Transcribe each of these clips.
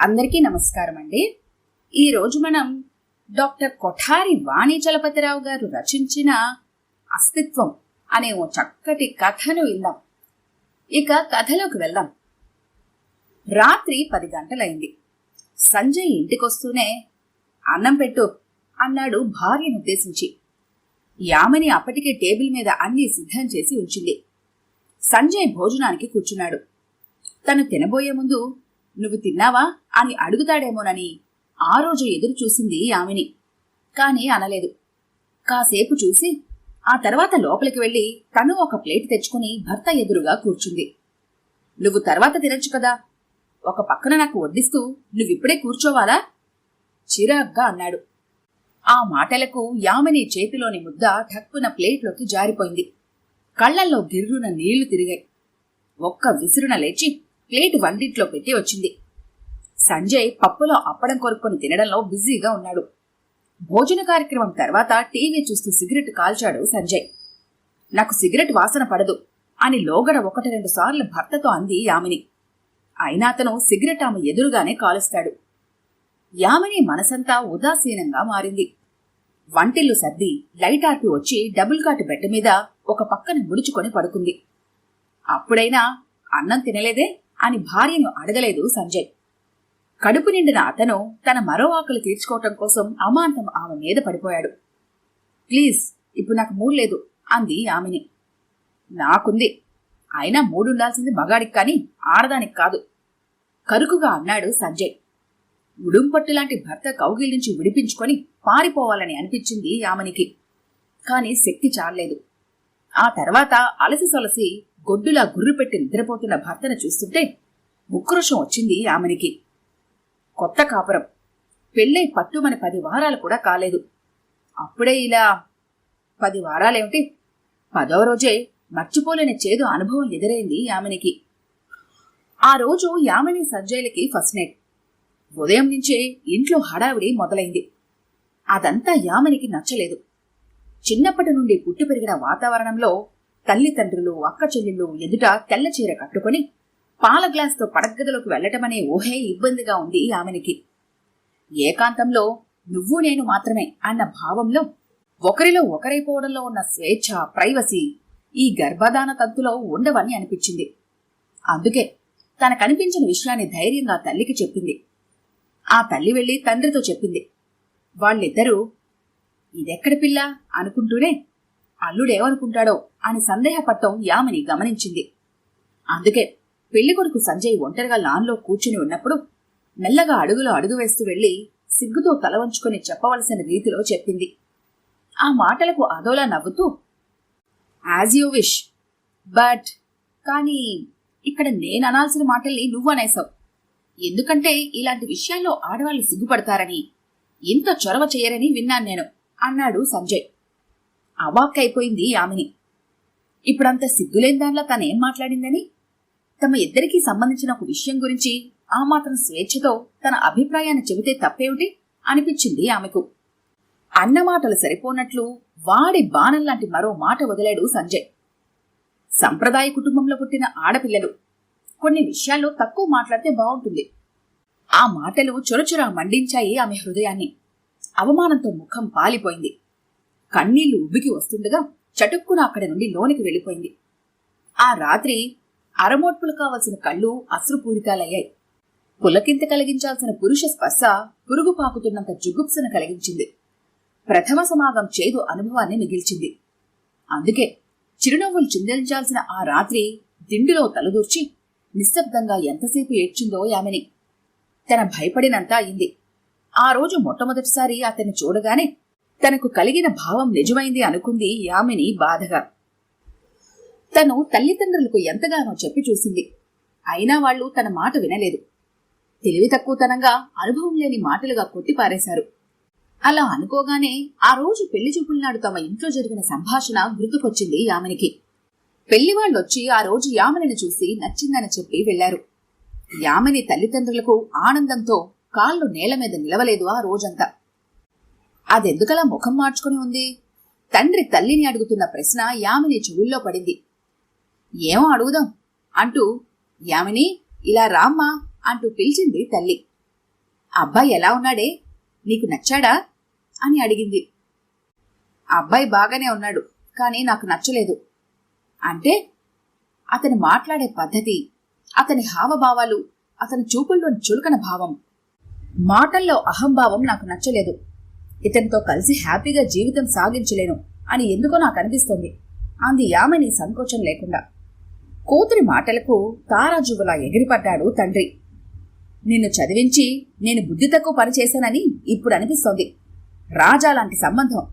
అందరికీ నమస్కారం అండి. ఈరోజు మనం డాక్టర్ కొఠారి వాణి చలపతిరావు గారు రచించిన అస్తిత్వం అనే ఓ చక్కటి కథను విందాం. ఇక కథలోకి వెళ్దాం. రాత్రి పది గంటలైంది. సంజయ్ ఇంటికొస్తూనే అన్నం పెట్టు అన్నాడు భార్యను ఉద్దేశించి. యామిని అప్పటికే టేబుల్ మీద అన్నీ సిద్ధం చేసి ఉంచింది. సంజయ్ భోజనానికి కూర్చున్నాడు. తను తినబోయే ముందు నువ్వు తిన్నావా? అని అడుగుతాడేమోనని ఆ రోజు ఎదురు చూసింది ఆమెని. కాని అనలేదు. కాసేపు చూసి ఆ తర్వాత లోపలికి వెళ్ళి తను ఒక ప్లేట్ తెచ్చుకుని భర్త ఎదురుగా కూర్చుంది. నువ్వు తర్వాత తినొచ్చు కదా. ఒక పక్కన నాకు వడ్డిస్తూ నువ్విప్పుడే కూర్చోవాలా? చిరాగ్గా అన్నాడు. ఆ మాటలకు యామిని చేతిలోని ముద్ద ఠక్కున ప్లేట్లోకి జారిపోయింది. కళ్ళల్లో గిర్రున నీళ్ళు తిరిగాయి. ఒక్క విసురున లేచి ప్లేట్ వంటింట్లో పెట్టి వచ్చింది. సంజయ్ పప్పులో అప్పడం కొరుక్కొని తినడంలో బిజీగా ఉన్నాడు. భోజన కార్యక్రమం తర్వాత టీవీ చూస్తూ సిగరెట్ కాల్చాడు సంజయ్. నాకు సిగరెట్ వాసన పడదు అని లోగడ ఒకటి రెండు సార్లు భర్తతో అంది యామిని. అయినా అతను సిగరెట్ ఆమె ఎదురుగానే కాలుస్తాడు. యామిని మనసంతా ఉదాసీనంగా మారింది. వంటిల్లు సర్ది లైట్ ఆర్పి వచ్చి డబుల్ కాట్ బెడ్ మీద ఒక పక్కన ముడుచుకొని పడుకుంది. అప్పుడైనా అన్నం తినలేదే? అని భార్యను అడగలేదు సంజయ్. కడుపు నిండిన అతను తన మరో ఆకలి తీర్చుకోవటం కోసం అమాంతం ఆమె మీద పడిపోయాడు. ప్లీజ్ ఇప్పుడు నాకు మూడు లేదు అంది ఆమెని నాకుంది. అయినా మూడుండాల్సింది మగాడికి కానీ ఆడదానికి కాదు కరుకుగా అన్నాడు సంజయ్. ఉడుంపట్టు లాంటి భర్త కౌగిల్ నుంచి విడిపించుకొని పారిపోవాలని అనిపించింది ఆమెనికి కాని శక్తి చాలలేదు. ఆ తర్వాత అలసి సొలసి గొడ్డులా గుర్రు పెట్టి నిద్రపోతున్న భర్తను చూస్తుంటే ఉక్రోషం వచ్చింది ఆమెనికి కొత్త కాపురం. పెళ్ళై పట్టుమని పది వారాలు కూడా కాలేదు. అప్పుడే ఇలా పది వారాలేమిటి? పదవ రోజే మర్చిపోలేని చేదు అనుభవం ఎదురైంది యామినికి. ఆ రోజు యామిని సంజయ్లకి ఫస్ట్ నైట్. ఉదయం నుంచే ఇంట్లో హడావిడి మొదలైంది. అదంతా యామనికి నచ్చలేదు. చిన్నప్పటి నుండి పుట్టి పెరిగిన వాతావరణంలో తల్లిదండ్రులు అక్క చెల్లెళ్ళు ఎదుట తెల్ల చీర కట్టుకుని పాల గ్లాస్తో పడగదిలోకి వెళ్ళటమనే ఊహే ఇబ్బందిగా ఉంది ఆమెనికి. ఏకాంతంలో నువ్వు నేను మాత్రమే అన్న భావంలో ఒకరిలో ఒకరైపోవడంలో ఉన్న స్వేచ్ఛ ప్రైవసీ ఈ గర్భధాన తంతులో ఉండవని అనిపించింది. అందుకే తనకనిపించిన విషయాన్ని ధైర్యంగా తల్లికి చెప్పింది. ఆ తల్లి వెళ్ళి తండ్రితో చెప్పింది. వాళ్ళిద్దరూ ఇదెక్కడి పిల్ల? అనుకుంటూనే అల్లుడేమనుకుంటాడో అని సందేహపట్టం యామిని గమనించింది. అందుకే పెళ్ళికొడుకు సంజయ్ ఒంటరిగా లాన్లో కూర్చుని ఉన్నప్పుడు మెల్లగా అడుగులో అడుగు వేస్తూ వెళ్ళి సిగ్గుతో తల వంచుకొని చెప్పవలసిన రీతిలో చెప్పింది. ఆ మాటలకు అదోలా నవ్వుతూ యాజ్ యూ విష్ బట్ కానీ ఇక్కడ నేను అనాల్సిన మాటల్ని నువ్వు అనేసావు. ఎందుకంటే ఇలాంటి విషయాల్లో ఆడవాళ్ళు సిగ్గుపడతారని ఇంత చొరవ చేయరని విన్నాను నేను అన్నాడు సంజయ్. అవాక్కైపోయింది యామిని. ఇప్పుడంత సిగ్గులేని దానిలో తనేం మాట్లాడిందని? తమ ఇద్దరికీ సంబంధించిన ఒక విషయం గురించి ఆ మాత్రం స్వేచ్ఛతో తన అభిప్రాయాన్ని చెబితే తప్పేమిటి? అనిపించింది ఆమెకు. అన్న మాటలు సరిపోనట్లు వాడి బాణం లాంటి మరో మాట వదిలాడు సంజయ్. సంప్రదాయ కుటుంబంలో పుట్టిన ఆడపిల్లలు. కొన్ని విషయాల్లో తక్కువ మాట్లాడితే బాగుంటుంది. ఆ మాటలు చొరచొర మండించాయి ఆమె హృదయాన్ని. అవమానంతో ముఖం పాలిపోయింది. కన్నీళ్ళు ఉబ్బికి వస్తుండగా చటుక్కున అక్కడి నుండి లోనికి వెళ్ళిపోయింది. ఆ రాత్రి అరమోట్పులు కావలసిన కళ్ళు అశ్రుపూరితాలయ్యాయి. పులకింత కలిగించాల్సిన పురుష స్పర్శ పురుగు పాకుతున్నంత జుగుప్సను కలిగించింది. ప్రథమ సమాగం చేదు అనుభవాన్ని మిగిల్చింది. అందుకే చిరునవ్వులు చిందించాల్సిన ఆ రాత్రి దిండులో తలదూర్చి నిశ్శబ్దంగా ఎంతసేపు ఏడ్చిందో యామిని. తన భయపడినంత అయింది. ఆ రోజు మొట్టమొదటిసారి అతన్ని చూడగానే తనకు కలిగిన భావం నిజమైంది అనుకుంది యామిని బాధగా. తను తల్లిదండ్రులకు ఎంతగానో చెప్పి చూసింది. అయినా వాళ్ళు తన మాట వినలేదు. తెలివి తక్కువతనంగా అనుభవం లేని మాటలుగా కొట్టిపారేశారు. అలా అనుకోగానే ఆ రోజు పెళ్ళి చూపులనాడు తమ ఇంట్లో జరిగిన సంభాషణ గుర్తుకొచ్చింది యామినికి. పెళ్ళివాళ్ళొచ్చి ఆ రోజు యామనిని చూసి నచ్చిందని చెప్పి వెళ్ళారు యామిని తల్లిదండ్రులకు ఆనందంతో కాళ్ళు నేల మీద నిలవలేదు ఆ రోజంతా. అదెందుకలా ముఖం మార్చుకుని ఉంది? తండ్రి తల్లిని అడుగుతున్న ప్రశ్న యామిని చెవుల్లో పడింది. ఏమో అడుగుదాం అంటూ యామిని ఇలా రామ్మా అంటూ పిలిచింది తల్లి. అబ్బాయి ఎలా ఉన్నాడే? నీకు నచ్చాడా? అని అడిగింది. అబ్బాయి బాగానే ఉన్నాడు కానీ నాకు నచ్చలేదు. అంటే అతని మాట్లాడే పద్ధతి అతని హావభావాలు అతని చూపుల్లోని చులకన భావం మాటల్లో అహంభావం నాకు నచ్చలేదు. ఇతనితో కలిసి హ్యాపీగా జీవితం సాగించలేను అని ఎందుకో నాకు అనిపిస్తోంది. అంది యామిని సంకోచం లేకుండా. కూతురి మాటలకు తారాజువులా ఎగిరిపడ్డాడు తండ్రి. నిన్ను చదివించి నేను బుద్ధి తక్కువ పని చేశానని ఇప్పుడు అనిపిస్తోంది. రాజా లాంటి సంబంధం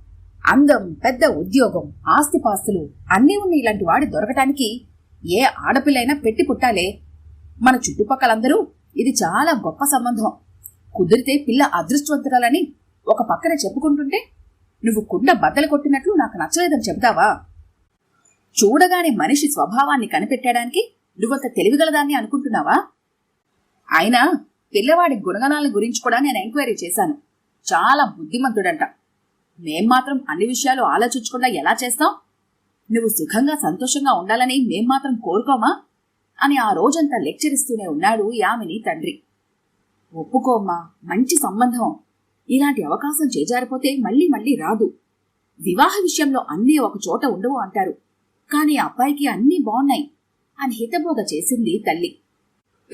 అందం పెద్ద ఉద్యోగం ఆస్తిపాస్తులు అన్నీ ఉన్న ఇలాంటి వాడి దొరకటానికి ఏ ఆడపిల్లైనా పెట్టి పుట్టాలే. మన చుట్టుపక్కలందరూ ఇది చాలా గొప్ప సంబంధం. కుదిరితే పిల్ల అదృష్టవంతురాలని ఒక పక్కన చెప్పుకుంటుంటే నువ్వు కుండ బద్దలు కొట్టినట్లు నాకు నచ్చలేదని చెబుతావా? చూడగానే మనిషి స్వభావాన్ని కనిపెట్టడానికి నువ్వంత తెలివిగలదాన్ని అనుకుంటున్నావా? అయినా పిల్లవాడి గుణగణాల గురించి కూడా నేను ఎంక్వైరీ చేశాను. చాలా బుద్ధిమంతుడంట. మేం మాత్రం అన్ని విషయాలు ఆలోచించకుండా ఎలా చేస్తాం? నువ్వు సుఖంగా సంతోషంగా ఉండాలని మేం మాత్రం కోరుకోమా? అని ఆ రోజంతా లెక్చరిస్తూనే ఉన్నాడు యామిని తండ్రి. ఒప్పుకోమ్మా మంచి సంబంధం. ఇలాంటి అవకాశం చేజారిపోతే మళ్ళీ మళ్ళీ రాదు. వివాహ విషయంలో అన్నీ ఒక చోట ఉండవు అంటారు. కానీ అబ్బాయికి అన్నీ బాగున్నాయి. అని హితబోధ చేసింది తల్లి.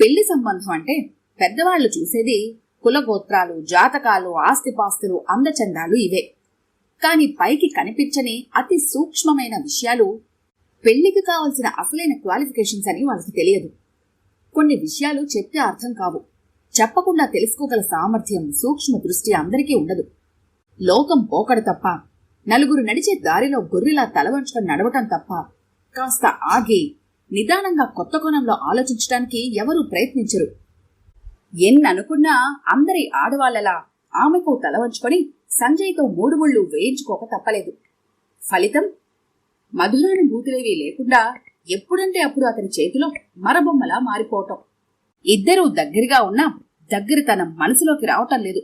పెళ్ళి సంబంధం అంటే పెద్దవాళ్ళు చూసేది కులగోత్రాలు జాతకాలు ఆస్తిపాస్తులు అందచందాలు ఇవే. కాని పైకి కనిపించని అతి సూక్ష్మమైన విషయాలు పెళ్ళికి కావలసిన అసలైన క్వాలిఫికేషన్స్ అని వాళ్ళకి తెలియదు. కొన్ని విషయాలు చెప్తే అర్థం కావు. చెప్పకుండా తెలుసుకోగల సామర్థ్యం సూక్ష్మ దృష్టి అందరికీ ఉండదు. లోకం పోకడ తప్ప నలుగురు నడిచే దారిలో గొర్రెలా తలవంచుకొని నడవటం తప్ప కాస్త ఆగి నిదానంగా కొత్త కోణంలో ఆలోచించడానికి ఎవరూ ప్రయత్నించరు. ఎన్ననుకున్నా అందరి ఆడవాళ్ళలా ఆమెకు తలవంచుకొని సంజయ్తో మూడు ముళ్ళు వేయించుకోక తప్పలేదు. ఫలితం? మధురానుభూతులేవీ లేకుండా ఎప్పుడంటే అప్పుడు అతని చేతిలో మరబొమ్మలా మారిపోవటం. ఇద్దరూ దగ్గరగా ఉన్నా దగ్గరతనం మనసులోకి రావటం లేదు.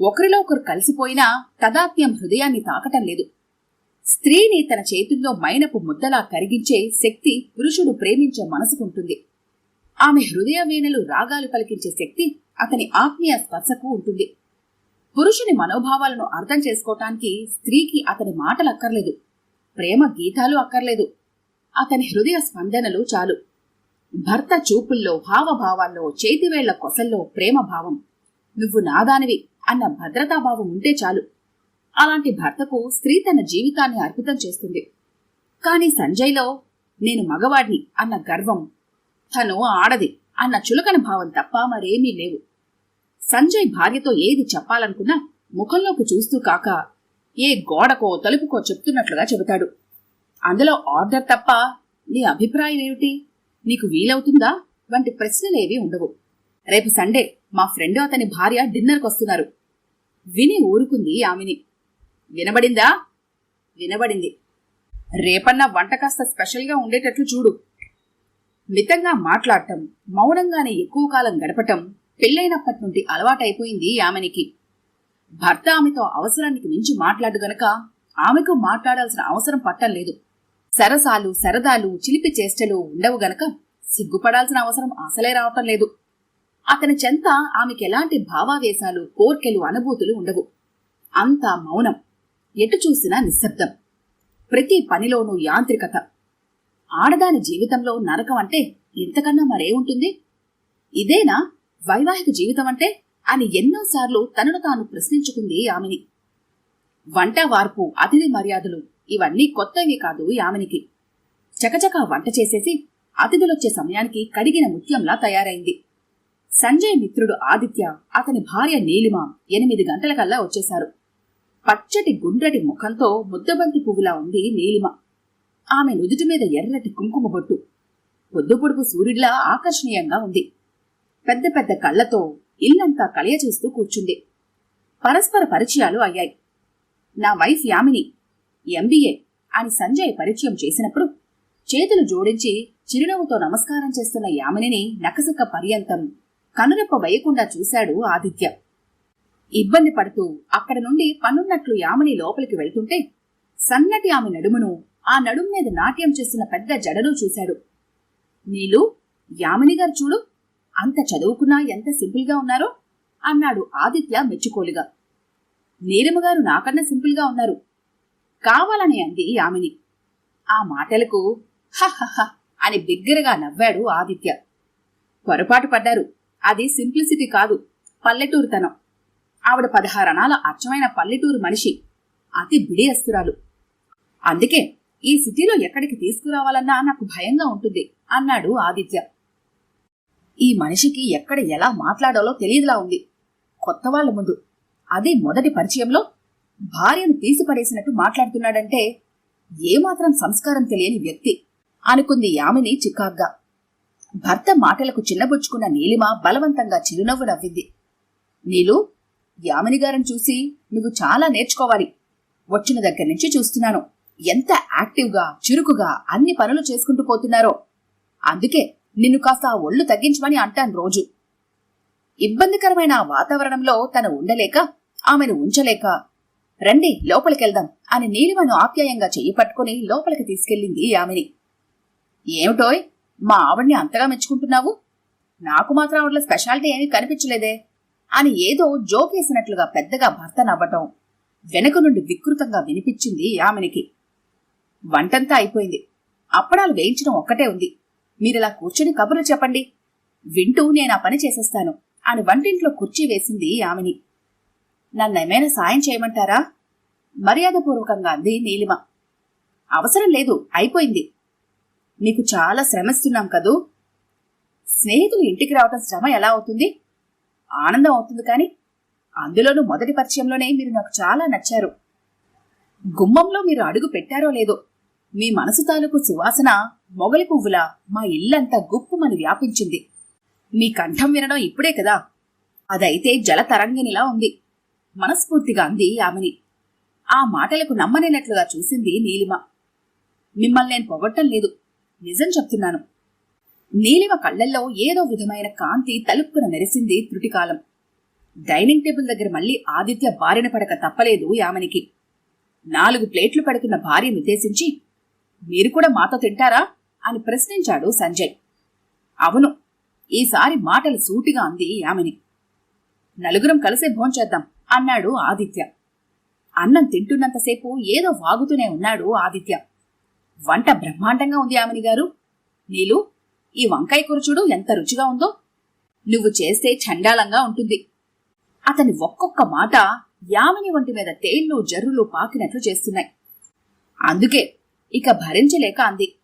ఒకరిలో ఒకరు కలిసిపోయినా తదాత్మ్యం హృదయాన్ని తాకటం లేదు. స్త్రీని తన చేతుల్లో మైనపు ముద్దలా కరిగించే శక్తి పురుషుడు ప్రేమించే మనసుకుంటుంది. ఆమె హృదయ వీణలు రాగాలు పలికించే శక్తి అతని ఆత్మీయ స్పర్శకు ఉంటుంది. పురుషుని మనోభావాలను అర్థం చేసుకోవటానికి స్త్రీకి అతని మాటలు అక్కర్లేదు. ప్రేమ గీతాలు అక్కర్లేదు. అతని హృదయ స్పందనలు చాలు. భర్త చూపుల్లో హావభావాల్లో చేతివేళ్ళ కొసల్లో ప్రేమ భావం. నువ్వు నాదానివి అన్న భద్రతాభావం ఉంటే చాలు. అలాంటి భర్తకు స్త్రీ తన జీవితాన్ని అర్పితం చేస్తుంది. కాని సంజయ్లో నేను మగవాడిని అన్న గర్వం తను ఆడది అన్న చులకన భావం తప్ప మరేమీ లేవు. సంజయ్ భార్యతో ఏది చెప్పాలనుకున్నా ముఖంలోకి చూస్తూ కాక ఏ గోడకో తలుపుకో చెప్తున్నట్లుగా చెబుతాడు. అందులో ఆర్డర్ తప్ప నీ అభిప్రాయం ఏమిటి? నీకు వీలవుతుందా? వంటి ప్రశ్నలేవీ ఉండవు. రేపు సండే మా ఫ్రెండ్ అతని భార్య డిన్నర్కి వస్తున్నారు విని ఊరుకుంది ఆమెని వినబడిందా? వినబడింది. రేపన్నా వంట కాస్త స్పెషల్గా ఉండేటట్లు చూడు. మితంగా మాట్లాడటం మౌనంగానే ఎక్కువ కాలం గడపటం పెళ్ళైనప్పటి నుండి అలవాటైపోయింది ఆమెనికి భర్త ఆమెతో అవసరానికి మించి మాట్లాడు గనక ఆమెకు మాట్లాడాల్సిన అవసరం పట్టం లేదు సరసాలు సరదాలు చిలిపి చేష్టలు ఉండవు గనక సిగ్గుపడాల్సిన అవసరం అసలే రావటం లేదు. అతని చెంత ఆమెకి ఎలాంటి భావావేశాలు కోర్కెలు అనుభూతులు ఉండవు. అంతా మౌనం ఎటు చూసినా నిశ్శబ్దం. ప్రతి పనిలోనూ యాంత్రికత. ఆడదాని జీవితంలో నరకం అంటే ఇంతకన్నా మరే ఉంటుంది? ఇదేనా వైవాహిక జీవితం అంటే? అని ఎన్నోసార్లు తనను తాను ప్రశ్నించుకుంది ఆమెని వంట వార్పు అతిథి మర్యాదలు ఇవన్నీ కొత్తవి కాదు యామినికి. చకచకా వంట చేసేసి అతిథులొచ్చే సమయానికి కడిగిన ముత్యంలా తయారైంది. సంజయ్ మిత్రుడు ఆదిత్య అతని భార్య నీలిమ ఎనిమిది గంటలకల్లా వచ్చేశారు. పచ్చటి గుండ్రటి ముఖంతో ముద్దబంతి పువ్వులా ఉంది నీలిమ. ఆమె నుదుటి మీద ఎర్రటి కుంకుమ బొట్టు. పొద్దుపొడుపు సూర్యుడిలా ఆకర్షణీయంగా ఉంది. పెద్ద పెద్ద కళ్ళతో ఇల్లంతా కలియ చూస్తూ కూర్చుంది. పరస్పర పరిచయాలు అయ్యాయి. నా వైఫ్ యామిని ఎంబీఏ అని సంజయ్ పరిచయం చేసినప్పుడు చేతులు జోడించి చిరునవ్వుతో నమస్కారం చేస్తున్న యామినిని నకసక పర్యంతం కనురెప్ప వేయకుండా చూశాడు ఆదిత్య. ఇబ్బంది పడుతూ అక్కడ నుండి పనున్నట్లు యామిని లోపలికి వెళ్తుంటే సన్నటి ఆమె నడుమును ఆ నడుము మీద నాట్యం చేస్తున్న పెద్ద జడను చూశాడు. నీలు యామిని గారు చూడు అంత చదువుకున్నా ఎంత సింపుల్గా ఉన్నారో? అన్నాడు ఆదిత్య మెచ్చుకోలుగా. నీలిమగారు నాకన్నా సింపుల్గా ఉన్నారు. కావాలని అంది యామిని. ఆ మాటలకు హహహ అని బిగ్గరగా నవ్వాడు ఆదిత్య. పొరపాటు పడ్డారు. అది సింప్లిసిటీ కాదు పల్లెటూరుతనం. ఆవిడ పదహారణాల అచ్చమైన పల్లెటూరు మనిషి అతి బిడియస్తురాలు అందుకే ఈ సిటీలో ఎక్కడికి తీసుకురావాలన్నా నాకు భయంగా ఉంటుంది అన్నాడు ఆదిత్య. ఈ మనిషికి ఎక్కడ ఎలా మాట్లాడాలో తెలియదులా ఉంది. కొత్త వాళ్ళ ముందు. అదే మొదటి పరిచయంలో భార్యను తీసిపడేసినట్టు మాట్లాడుతున్నాడంటే ఏమాత్రం సంస్కారం తెలియని వ్యక్తి. అనుకుంది యామిని చికాగ్గా. భర్త మాటలకు చిన్నబుచ్చుకున్న నీలిమ బలవంతంగా చిరునవ్వు నవ్వింది. నీలు యామిని గారిని చూసి నువ్వు చాలా నేర్చుకోవాలి. వచ్చిన దగ్గర నుంచి చూస్తున్నాను. ఎంత యాక్టివ్గా చురుకుగా అన్ని పనులు చేసుకుంటూ పోతున్నారో. అందుకే నిన్ను కాస్త ఆ ఒళ్ళు తగ్గించమని అంటాను రోజు. ఇబ్బందికరమైన వాతావరణంలో తను ఉండలేక ఆమెను ఉంచలేక రండి లోపలికెళ్దాం అని నీలిమను ఆప్యాయంగా చెయ్యి పట్టుకుని లోపలికి తీసుకెళ్ళింది ఆమెని ఏమిటోయ్? మా ఆవిడ్ని అంతగా మెచ్చుకుంటున్నావు? నాకు మాత్రం ఆవిడలో స్పెషాలిటీ ఏమీ కనిపించలేదే. అని ఏదో జోకేసినట్లుగా పెద్దగా భర్త నవ్వటం వెనక నుండి వికృతంగా వినిపించింది ఆమెనికి. వంటంతా అయిపోయింది. అప్పడాలు వేయించడం ఒక్కటే ఉంది. మీరిలా కూర్చుని కబుర్లు చెప్పండి. వింటూ నేను ఆ పని చేసేస్తాను అని వంటింట్లో కుర్చీ వేసింది ఆమెని. నన్నేమైనా సాయం చేయమంటారా? మర్యాదపూర్వకంగా అంది నీలిమ. అవసరం లేదు అయిపోయింది. మీకు చాలా శ్రమిస్తున్నాం కదూ? స్నేహితులు ఇంటికి రావటం శ్రమ ఎలా అవుతుంది? ఆనందం అవుతుంది కానీ అందులోనూ మొదటి పరిచయంలోనే మీరు నాకు చాలా నచ్చారు. గుమ్మంలో మీరు అడుగు పెట్టారో లేదో మీ మనసు తాలూకు సువాసన మొగలి పువ్వులా మా ఇల్లంతా గుప్పుమని వ్యాపించింది. మీ కంఠం వినడం ఇప్పుడే కదా? అదైతే జలతరంగినిలా ఉంది. మనస్ఫూర్తిగా అంది ఆమెని. ఆ మాటలకు నమ్మనేనట్లుగా చూసింది నీలిమ. మిమ్మల్ని నేను పొగట్టం లేదు. నిజం చెప్తున్నాను. నీలిమ కళ్ళల్లో ఏదో విధమైన కాంతి తలుపున మెరిసింది త్రుటికాలం. డైనింగ్ టేబుల్ దగ్గర మళ్ళీ ఆదిత్య బారిన పడక తప్పలేదు యామనికి. నాలుగు ప్లేట్లు పెడుతున్న భార్యను ఉద్దేశించి మీరు కూడా మాతో తింటారా? అని ప్రశ్నించాడు సంజయ్. అవును ఈసారి మాటలు సూటిగా అంది యామిని. నలుగురం కలిసే భోంచేద్దాం అన్నాడు ఆదిత్య. అన్నం తింటున్నంతసేపు ఏదో వాగుతూనే ఉన్నాడు ఆదిత్య. వంట బ్రహ్మాండంగా ఉంది యామిని గారు. నీలు ఈ వంకాయ కూర చూడు ఎంత రుచిగా ఉందో. నువ్వు చేస్తే చండాలంగా ఉంటుంది. అతని ఒక్కొక్క మాట యామిని వంటి మీద తేళ్ళు జర్రులు పాకినట్లు చేస్తున్నాయి. అందుకే ఇక భరించలేక అంది.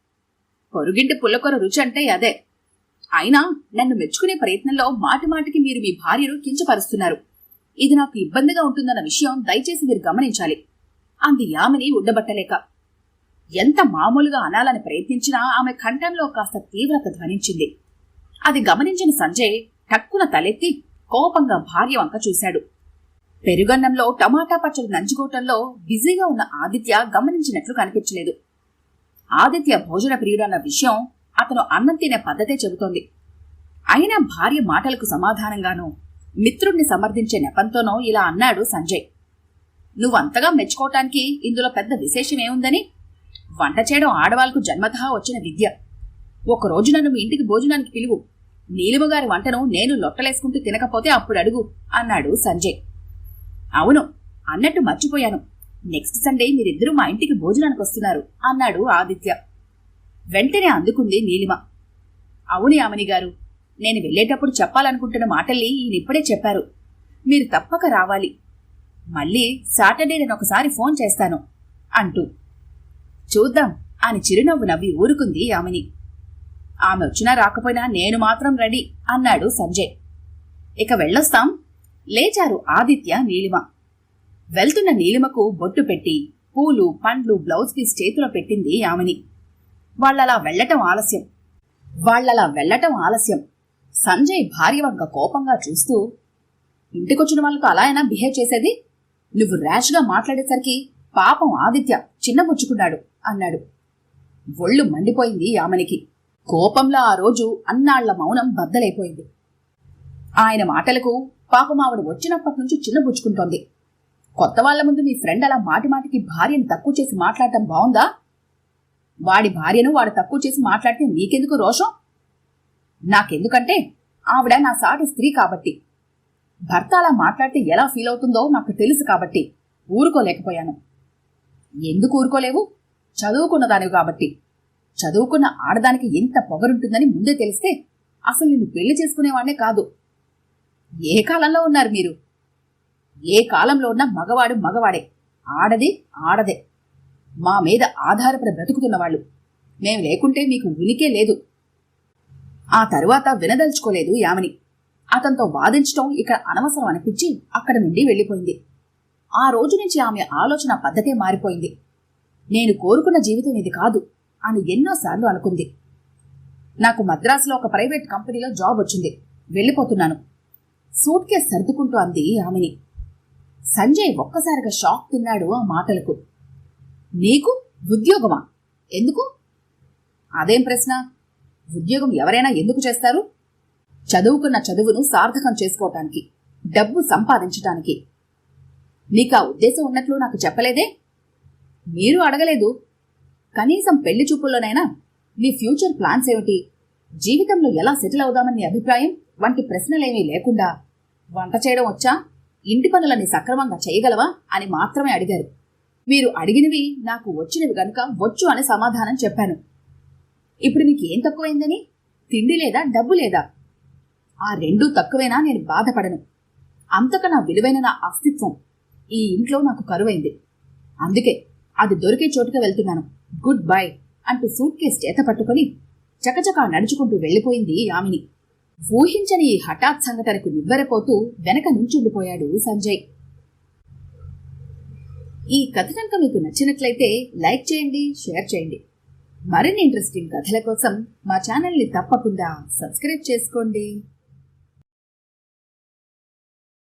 పొరుగింటి పుల్లకొర రుచి అంటే అదే. అయినా నన్ను మెచ్చుకునే ప్రయత్నంలో మాటిమాటికి మీరు మీ భార్యను కించపరుస్తున్నారు. ఇది నాకు ఇబ్బందిగా ఉంటుందన్న విషయం దయచేసి మీరు గమనించాలి. అంది యామిని ఉండబట్టలేక. ఎంత మామూలుగా అనాలని ప్రయత్నించినా ఆమె కంఠంలో కాస్త తీవ్రత ధ్వనించింది. అది గమనించిన సంజయ్ టక్కున తలెత్తి కోపంగా భార్య వంక చూశాడు. పెరుగన్నంలో టమాటా పచ్చడి నంచుకోవటంలో బిజీగా ఉన్న ఆదిత్య గమనించినట్లు కనిపించలేదు. ఆదిత్య భోజన ప్రియుడన్న విషయం అతను అన్నం తినే పద్ధతే చెబుతోంది. అయినా భార్య మాటలకు సమాధానంగానూ మిత్రుణ్ణి సమర్థించే నెపంతోనో ఇలా అన్నాడు సంజయ్. నువ్వంతగా మెచ్చుకోవటానికి ఇందులో పెద్ద విశేషమేముందని వంట చేయడం ఆడవాళ్ళకు జన్మతహా వచ్చిన విద్య. ఒకరోజు నన్ను మీ ఇంటికి భోజనానికి పిలువు. నీలిమగారి వంటను నేను లొట్టలేసుకుంటూ తినకపోతే అప్పుడు అడుగు అన్నాడు సంజయ్. అవును అన్నట్టు మర్చిపోయాను. నెక్స్ట్ సండే మీరిద్దరూ మా ఇంటికి భోజనానికి వస్తున్నారు అన్నాడు ఆదిత్య. వెంటనే అందుకుంది నీలిమ. అవుని యామని గారు నేను వెళ్ళేటప్పుడు చెప్పాలనుకుంటున్న మాటల్ని ఈయనిప్పుడే చెప్పారు. మీరు తప్పక రావాలి. మళ్ళీ సాటర్డే నేను ఒకసారి ఫోన్ చేస్తాను అంటూ చూద్దాం అని చిరునవ్వు నవ్వి ఊరుకుంది ఆమెని ఆమె వచ్చినా రాకపోయినా నేను మాత్రం రెడీ అన్నాడు సంజయ్. ఇక వెళ్ళొస్తాం? లేచారు ఆదిత్య నీలిమ. వెళ్తున్న నీలిమకు బొట్టు పెట్టి పూలు పండ్లు బ్లౌజ్ పీస్ చేతిలో పెట్టింది ఆమెని వాళ్ళలా వెళ్ళటం ఆలస్యం. వాళ్ళలా వెళ్ళటం ఆలస్యం. సంజయ్ భార్య వంక కోపంగా చూస్తూ ఇంటికొచ్చిన వాళ్ళకు అలా అయినా బిహేవ్ చేసేది? నువ్వు ర్యాష్గా మాట్లాడేసరికి పాపం ఆదిత్య చిన్నపుచ్చుకున్నాడు అన్నాడు. ఒళ్ళు మండిపోయింది ఆమెనికి కోపంలో ఆ రోజు అన్నాళ్ళ మౌనం బద్దలైపోయింది. ఆయన మాటలకు పాపం ఆవిడ వచ్చినప్పటి నుంచి చిన్నబుచ్చుకుంటోంది. కొత్త వాళ్ళ ముందు నీ ఫ్రెండ్ అలా మాటిమాటికి భార్యను తక్కువ చేసి మాట్లాడటం బావుందా? వాడి భార్యను వాడు తక్కువ చేసి మాట్లాడితే నీకెందుకు రోషం? నాకెందుకంటే ఆవిడ నా సాటి స్త్రీ కాబట్టి. భర్త అలా మాట్లాడితే ఎలా ఫీల్ అవుతుందో నాకు తెలుసు కాబట్టి ఊరుకోలేకపోయాను. ఎందుకు ఊరుకోలేవు? చదువుకున్నదానివి కాబట్టి. చదువుకున్న ఆడదానికి ఎంత పొగరుంటుందని ముందే తెలిస్తే అసలు నిన్ను పెళ్ళి చేసుకునేవాడే కాదు. ఏ కాలంలో ఉన్నారు మీరు? ఏ కాలంలో ఉన్న మగవాడు మగవాడే? ఆడది ఆడదే. మా మీద ఆధారపడి బ్రతుకుతున్నవాళ్ళు మేం లేకుంటే మీకు ఉనికే లేదు. ఆ తరువాత వినదలుచుకోలేదు యామని. అతనితో వాదించటం ఇక్కడ అనవసరం అనిపించి అక్కడి నుండి వెళ్ళిపోయింది. ఆ రోజు నుంచి ఆమె ఆలోచన పద్ధతే మారిపోయింది. నేను కోరుకున్న జీవితం ఇది కాదు అని ఎన్నోసార్లు అనుకుంది. నాకు మద్రాసులో ఒక ప్రైవేట్ కంపెనీలో జాబ్ వచ్చింది. వెళ్ళిపోతున్నాను. సూట్ కేస్ సర్దుకుంటూ అంది ఆమెని. సంజయ్ ఒక్కసారిగా షాక్ తిన్నాడు ఆ మాటలకు. నీకు ఉద్యోగమా? ఎందుకు? అదేం ప్రశ్న? ఉద్యోగం ఎవరైనా ఎందుకు చేస్తారు? చదువుకున్న చదువును సార్థకం చేసుకోవటానికి డబ్బు సంపాదించటానికి. నీకా ఉద్దేశం ఉన్నట్లు నాకు చెప్పలేదే? మీరు అడగలేదు. కనీసం పెళ్ళి చూపుల్లోనైనా మీ ఫ్యూచర్ ప్లాన్స్ ఏమిటి? జీవితంలో ఎలా సెటిల్ అవుదామని నీ అభిప్రాయం? వంటి ప్రశ్నలేమీ లేకుండా వంట చేయడం వచ్చా? ఇంటి పనులని సక్రమంగా చేయగలవా? అని మాత్రమే అడిగారు. మీరు అడిగినవి నాకు వచ్చినవి గనుక వచ్చు అని సమాధానం చెప్పాను. ఇప్పుడు నీకు ఏం తక్కువైందని? తిండి లేదా డబ్బు లేదా? ఆ రెండూ తక్కువైనా? నేను బాధపడను. అంతకన్నా విలువైన నా అస్తిత్వం ఈ ఇంట్లో నాకు కరువైంది. అందుకే అది దొరికే చోటుకి వెళ్తున్నాను. గుడ్ బై అంటూ సూట్ కేస్ చేత పట్టుకొని చకచకా నడుచుకుంటూ వెళ్ళిపోయింది యామిని ఊహించని ఈ హఠాత్ సంఘటనకు నివ్వెరపోతూ వెనక నుంచుండిపోయాడు సంజయ్. ఈ కథ కనుక మీకు నచ్చినట్లయితే లైక్ చేయండి షేర్ చేయండి. మరిన్ని ఇంట్రెస్టింగ్ కథల కోసం మా ఛానల్ని తప్పకుండా సబ్స్క్రైబ్ చేసుకోండి.